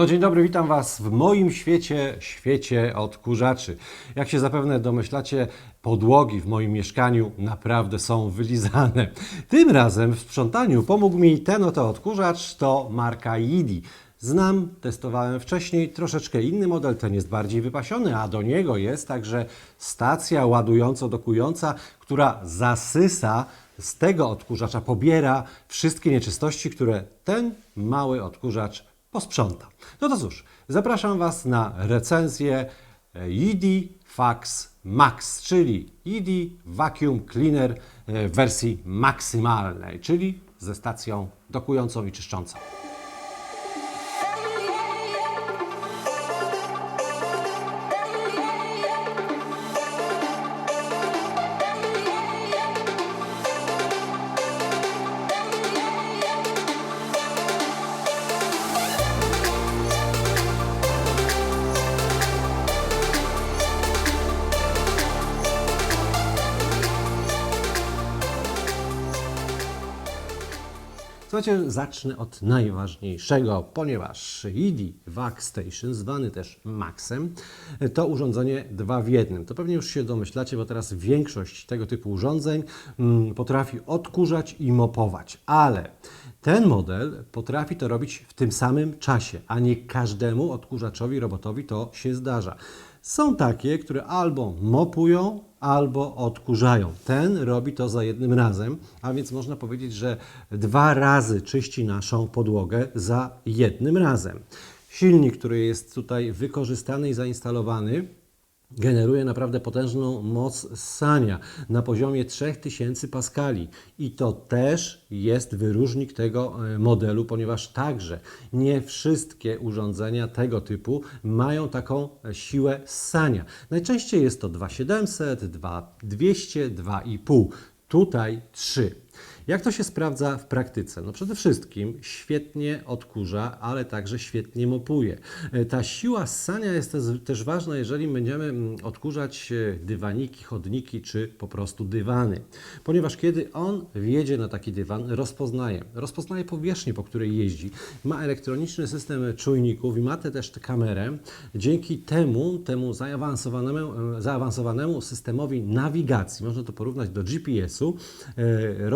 No dzień dobry, witam Was w moim świecie, świecie odkurzaczy. Jak się zapewne domyślacie, podłogi w moim mieszkaniu naprawdę są wylizane. Tym razem w sprzątaniu pomógł mi ten oto odkurzacz, to marka Yidi. Znam, testowałem wcześniej troszeczkę inny model, ten jest bardziej wypasiony, a do niego jest także stacja ładująco-dokująca, która zasysa z tego odkurzacza, pobiera wszystkie nieczystości, które ten mały odkurzacz posprząta. No to cóż, zapraszam Was na recenzję Yidi Fax Max, czyli Yidi Vacuum Cleaner e, w wersji maksymalnej, czyli ze stacją dokującą i czyszczącą. Słuchajcie, zacznę od najważniejszego, ponieważ Yidi Vac Station, zwany też Maxem, to urządzenie dwa w jednym. To pewnie już się domyślacie, bo teraz większość tego typu urządzeń mm, potrafi odkurzać i mopować, ale ten model potrafi to robić w tym samym czasie, a nie każdemu odkurzaczowi robotowi to się zdarza. Są takie, które albo mopują, albo odkurzają. Ten robi to za jednym razem, a więc można powiedzieć, że dwa razy czyści naszą podłogę za jednym razem. Silnik, który jest tutaj wykorzystany i zainstalowany, generuje naprawdę potężną moc ssania na poziomie 3000 paskali i to też jest wyróżnik tego e, modelu, ponieważ także nie wszystkie urządzenia tego typu mają taką e, siłę ssania. Najczęściej jest to 2700, 2200, 2,5. Tutaj 3. Jak to się sprawdza w praktyce? No przede wszystkim świetnie odkurza, ale także świetnie mopuje. E, Ta siła ssania jest też- ważna, jeżeli będziemy mm, odkurzać e, dywaniki, chodniki czy po prostu dywany. Ponieważ kiedy on wjedzie na taki dywan, rozpoznaje. Rozpoznaje powierzchnię, po której jeździ. Ma elektroniczny system czujników i ma te też tę kamerę. Dzięki temu, temu zaawansowanemu, e, zaawansowanemu systemowi nawigacji, można to porównać do GPS-u, e,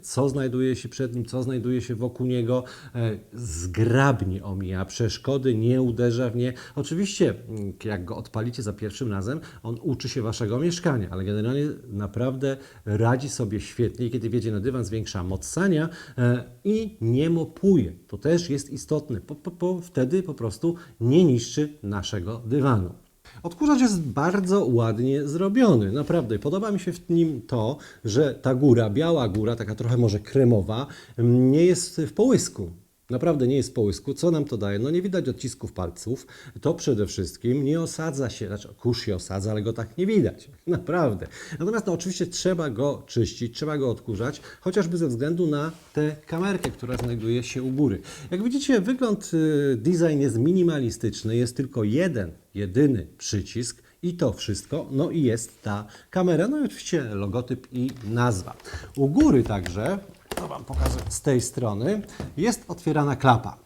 co znajduje się przed nim, co znajduje się wokół niego, e, zgrabnie omija przeszkody, nie uderza w nie. Oczywiście, mm, jak go odpalicie za pierwszym razem, on uczy się waszego mieszkania, ale generalnie naprawdę radzi sobie świetnie. Kiedy wjedzie na dywan, zwiększa moc sania e, i nie mopuje. To też jest istotne, po, po, po, wtedy po prostu nie niszczy naszego dywanu. Odkurzacz jest bardzo ładnie zrobiony, naprawdę. Podoba mi się w nim to, że ta góra, biała góra, taka trochę może kremowa, mm, nie jest w połysku. Naprawdę nie jest połysku. Co nam to daje? No nie widać odcisków palców. To przede wszystkim nie osadza się, znaczy kurz się osadza, ale go tak nie widać. Naprawdę. Natomiast no oczywiście trzeba go czyścić, trzeba go odkurzać, chociażby ze względu na tę kamerkę, która znajduje się u góry. Jak widzicie, wygląd, y, design jest minimalistyczny, jest tylko jeden, jedyny przycisk i to wszystko. No i jest ta kamera, no i oczywiście logotyp i nazwa. U góry także, to Wam pokażę z tej strony, jest otwierana klapa.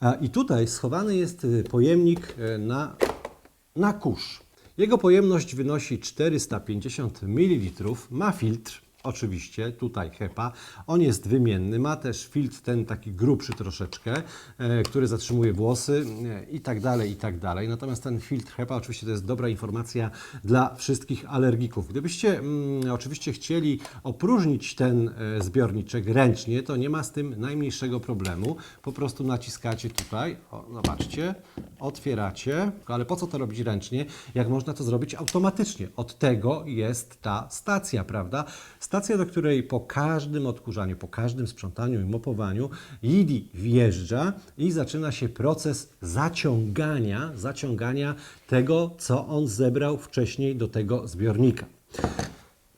A I tutaj schowany jest y, pojemnik y, na, na kurz. Jego pojemność wynosi 450 ml, ma filtr. Oczywiście, tutaj HEPA. On jest wymienny, ma też filtr ten taki grubszy troszeczkę, e, który zatrzymuje włosy e, i tak dalej, i tak dalej. Natomiast ten filtr HEPA oczywiście to jest dobra informacja dla wszystkich alergików. Gdybyście mm, oczywiście chcieli opróżnić ten e, zbiorniczek ręcznie, to nie ma z tym najmniejszego problemu. Po prostu naciskacie tutaj, o, zobaczcie, otwieracie, ale po co to robić ręcznie, jak można to zrobić automatycznie? Od tego jest ta stacja, prawda? Stacja, do której po każdym odkurzaniu, po każdym sprzątaniu i mopowaniu Yidi wjeżdża i zaczyna się proces zaciągania, zaciągania tego, co on zebrał wcześniej do tego zbiornika.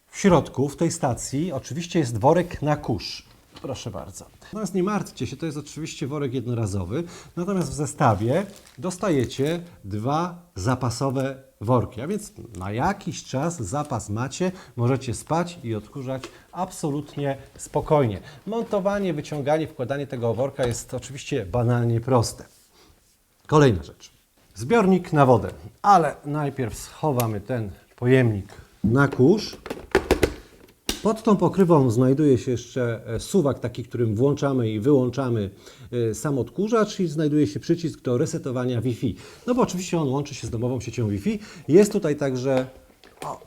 W środku, w tej stacji, oczywiście jest worek na kurz. Proszę bardzo. Natomiast nie martwcie się, to jest oczywiście worek jednorazowy. Natomiast w zestawie dostajecie dwa zapasowe worki. A więc na jakiś czas zapas macie, możecie spać i odkurzać absolutnie spokojnie. Montowanie, wyciąganie, wkładanie tego worka jest oczywiście banalnie proste. Kolejna rzecz. Zbiornik na wodę, ale najpierw schowamy ten pojemnik na kurz. Pod tą pokrywą znajduje się jeszcze e, suwak taki, którym włączamy i wyłączamy e, sam odkurzacz i znajduje się przycisk do resetowania Wi-Fi. No bo oczywiście on łączy się z domową siecią Wi-Fi. Jest tutaj także o,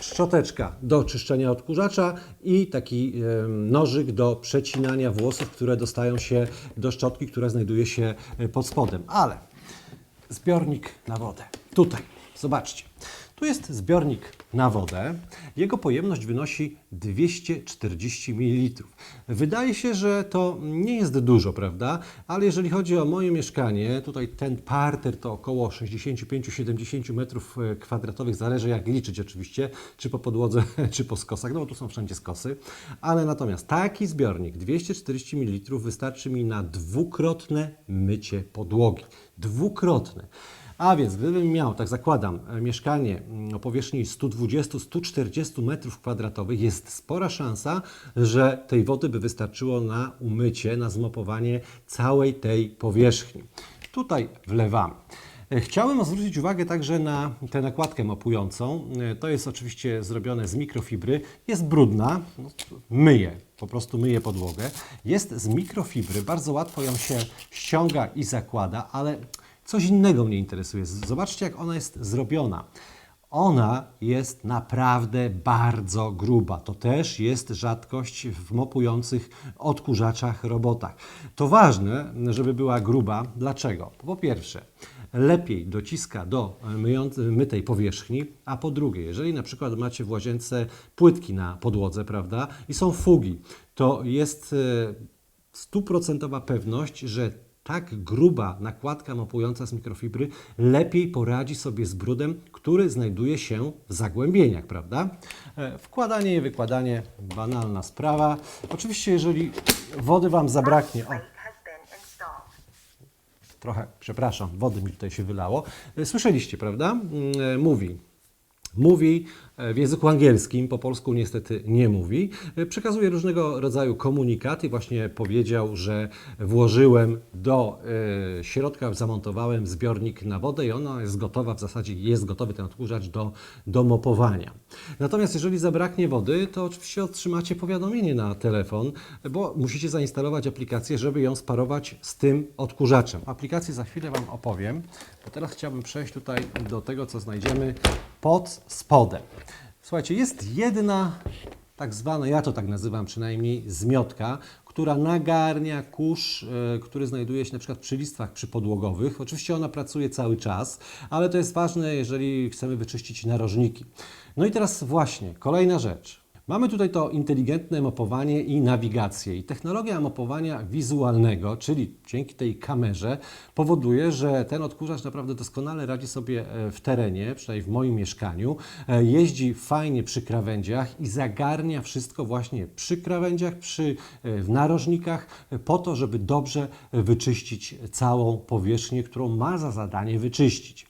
szczoteczka do czyszczenia odkurzacza i taki nożyk do przecinania włosów, które dostają się do szczotki, która znajduje się e, pod spodem. Ale zbiornik na wodę. Tutaj, zobaczcie. Tu jest zbiornik na wodę. Jego pojemność wynosi 240 ml. Wydaje się, że to nie jest dużo, prawda? Ale jeżeli chodzi o moje mieszkanie, tutaj ten parter to około 65-70 metrów e, kwadratowych, zależy jak liczyć oczywiście, czy po podłodze, czy po skosach, no bo tu są wszędzie skosy. Ale natomiast taki zbiornik 240 ml wystarczy mi na dwukrotne mycie podłogi. Dwukrotne. A więc gdybym miał, tak zakładam, e, mieszkanie mm, o powierzchni 120-140 metrów kwadratowych, jest spora szansa, że tej wody by wystarczyło na umycie, na zmopowanie całej tej powierzchni. Tutaj wlewamy. E, Chciałem zwrócić uwagę także na tę nakładkę mopującą. E, To jest oczywiście zrobione z mikrofibry. Jest brudna, no, myję, po prostu myję podłogę. Jest z mikrofibry, bardzo łatwo ją się ściąga i zakłada, ale coś innego mnie interesuje. Zobaczcie, jak ona jest zrobiona. Ona jest naprawdę bardzo gruba. To też jest rzadkość w mopujących odkurzaczach, robotach. To ważne, żeby była gruba. Dlaczego? Po pierwsze, lepiej dociska do myjąc- mytej powierzchni, a po drugie, jeżeli na przykład macie w łazience płytki na podłodze, prawda, i są fugi, to jest e, stuprocentowa pewność, że tak gruba nakładka mopująca z mikrofibry lepiej poradzi sobie z brudem, który znajduje się w zagłębieniach, prawda? E, Wkładanie i wykładanie, banalna sprawa. Oczywiście, jeżeli wody Wam zabraknie, o, trochę, przepraszam, wody mi tutaj się wylało. E, Słyszeliście, prawda? Mm, e, Mówi. Mówi e, w języku angielskim, po polsku niestety nie mówi. E, Przekazuje różnego rodzaju komunikaty. Właśnie powiedział, że włożyłem do e, środka, zamontowałem zbiornik na wodę i ona jest gotowa, w zasadzie jest gotowy ten odkurzacz do, do mopowania. Natomiast jeżeli zabraknie wody, to oczywiście otrzymacie powiadomienie na telefon, bo musicie zainstalować aplikację, żeby ją sparować z tym odkurzaczem. Aplikację za chwilę Wam opowiem, bo teraz chciałbym przejść tutaj do tego, co znajdziemy pod spodem. Słuchajcie, jest jedna tak zwana, ja to tak nazywam przynajmniej, zmiotka, która nagarnia kurz, e, który znajduje się na przykład przy listwach przypodłogowych. Oczywiście ona pracuje cały czas, ale to jest ważne, jeżeli chcemy wyczyścić narożniki. No i teraz właśnie, kolejna rzecz. Mamy tutaj to inteligentne mapowanie i nawigację. I technologia mapowania wizualnego, czyli dzięki tej kamerze, powoduje, że ten odkurzacz naprawdę doskonale radzi sobie e, w terenie, przynajmniej w moim mieszkaniu. E, Jeździ fajnie przy krawędziach i zagarnia wszystko właśnie przy krawędziach, przy, e, w narożnikach, po to, żeby dobrze wyczyścić całą powierzchnię, którą ma za zadanie wyczyścić.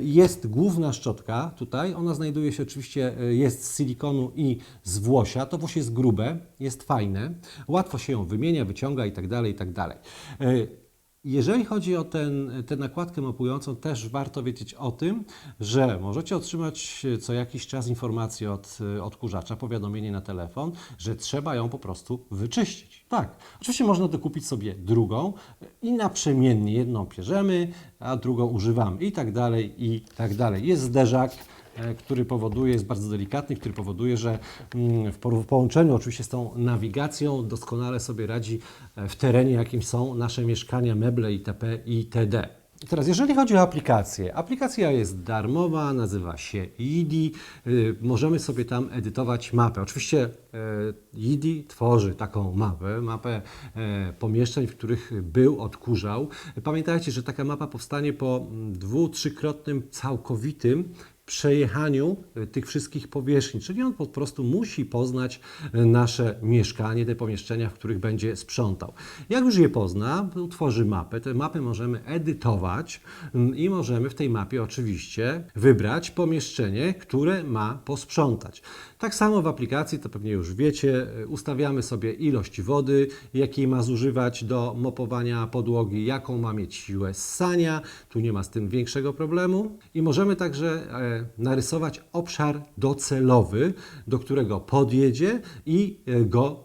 Jest główna szczotka tutaj, ona znajduje się oczywiście, jest z silikonu i z włosia. To włosie jest grube, jest fajne, łatwo się ją wymienia, wyciąga i tak dalej, i tak dalej. E, Jeżeli chodzi o ten, tę nakładkę mapującą, też warto wiedzieć o tym, że możecie otrzymać e, co jakiś czas informację od e, odkurzacza, powiadomienie na telefon, że trzeba ją po prostu wyczyścić. Tak, oczywiście można dokupić sobie drugą i naprzemiennie jedną pierzemy, a drugą używamy i tak dalej, i tak dalej. Jest zderzak, który powoduje, jest bardzo delikatny, który powoduje, że mm, w połączeniu oczywiście z tą nawigacją doskonale sobie radzi e, w terenie, jakim są nasze mieszkania, meble itp. itd. Teraz, jeżeli chodzi o aplikację, aplikacja jest darmowa, nazywa się IDI. Y, Możemy sobie tam edytować mapę. Oczywiście e, IDI tworzy taką mapę, mapę e, pomieszczeń, w których był odkurzał. Pamiętajcie, że taka mapa powstanie po mm, dwu, trzykrotnym, całkowitym przejechaniu e, tych wszystkich powierzchni, czyli on po prostu musi poznać e, nasze mieszkanie, te pomieszczenia, w których będzie sprzątał. Jak już je pozna, utworzy mapę. Te mapy możemy edytować i możemy w tej mapie oczywiście wybrać pomieszczenie, które ma posprzątać. Tak samo w aplikacji, to pewnie już wiecie, e, ustawiamy sobie ilość wody, jakiej ma zużywać do mopowania podłogi, jaką ma mieć siłę ssania. Tu nie ma z tym większego problemu. I możemy także narysować obszar docelowy, do którego podjedzie i e, go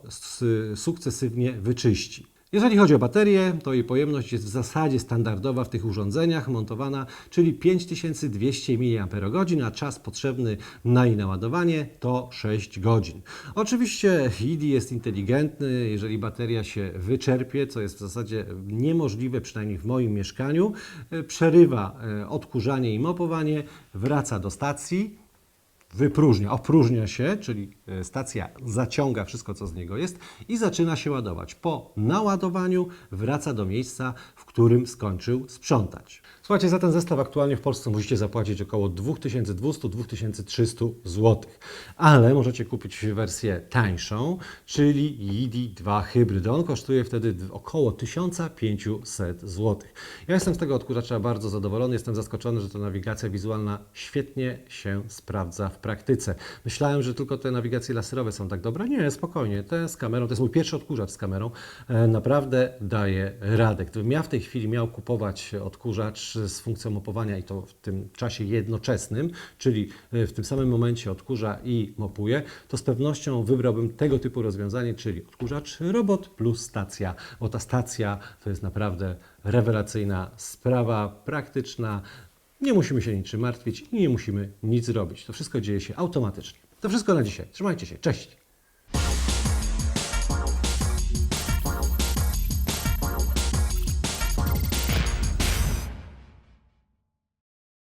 sukcesywnie wyczyści. Jeżeli chodzi o baterię, to jej pojemność jest w zasadzie standardowa w tych urządzeniach montowana, czyli 5200 mAh, a czas potrzebny na jej naładowanie to 6 godzin. Oczywiście IDI jest inteligentny, jeżeli bateria się wyczerpie, co jest w zasadzie niemożliwe, przynajmniej w moim mieszkaniu, e, przerywa e, odkurzanie i mopowanie, wraca do stacji, wypróżnia, opróżnia się, czyli e, stacja zaciąga wszystko, co z niego jest i zaczyna się ładować. Po naładowaniu wraca do miejsca, w którym skończył sprzątać. Słuchajcie, za ten zestaw aktualnie w Polsce musicie zapłacić około 2200-2300 zł, ale możecie kupić wersję tańszą, czyli YIDI 2 Hybrid. On kosztuje wtedy około 1500 zł. Ja jestem z tego odkurzacza bardzo zadowolony, jestem zaskoczony, że ta nawigacja wizualna świetnie się sprawdza w praktyce. Myślałem, że tylko te nawigacje laserowe są tak dobre. Nie, spokojnie. Te z kamerą, to jest mój pierwszy odkurzacz z kamerą, e, naprawdę daje radę. Gdybym ja w tej chwili miał kupować odkurzacz z funkcją mopowania i to w tym czasie jednoczesnym, czyli e, w tym samym momencie odkurza i mopuje, to z pewnością wybrałbym tego typu rozwiązanie, czyli odkurzacz robot plus stacja, bo ta stacja to jest naprawdę rewelacyjna sprawa, praktyczna, nie musimy się niczym martwić i nie musimy nic robić. To wszystko dzieje się automatycznie. To wszystko na dzisiaj. Trzymajcie się. Cześć!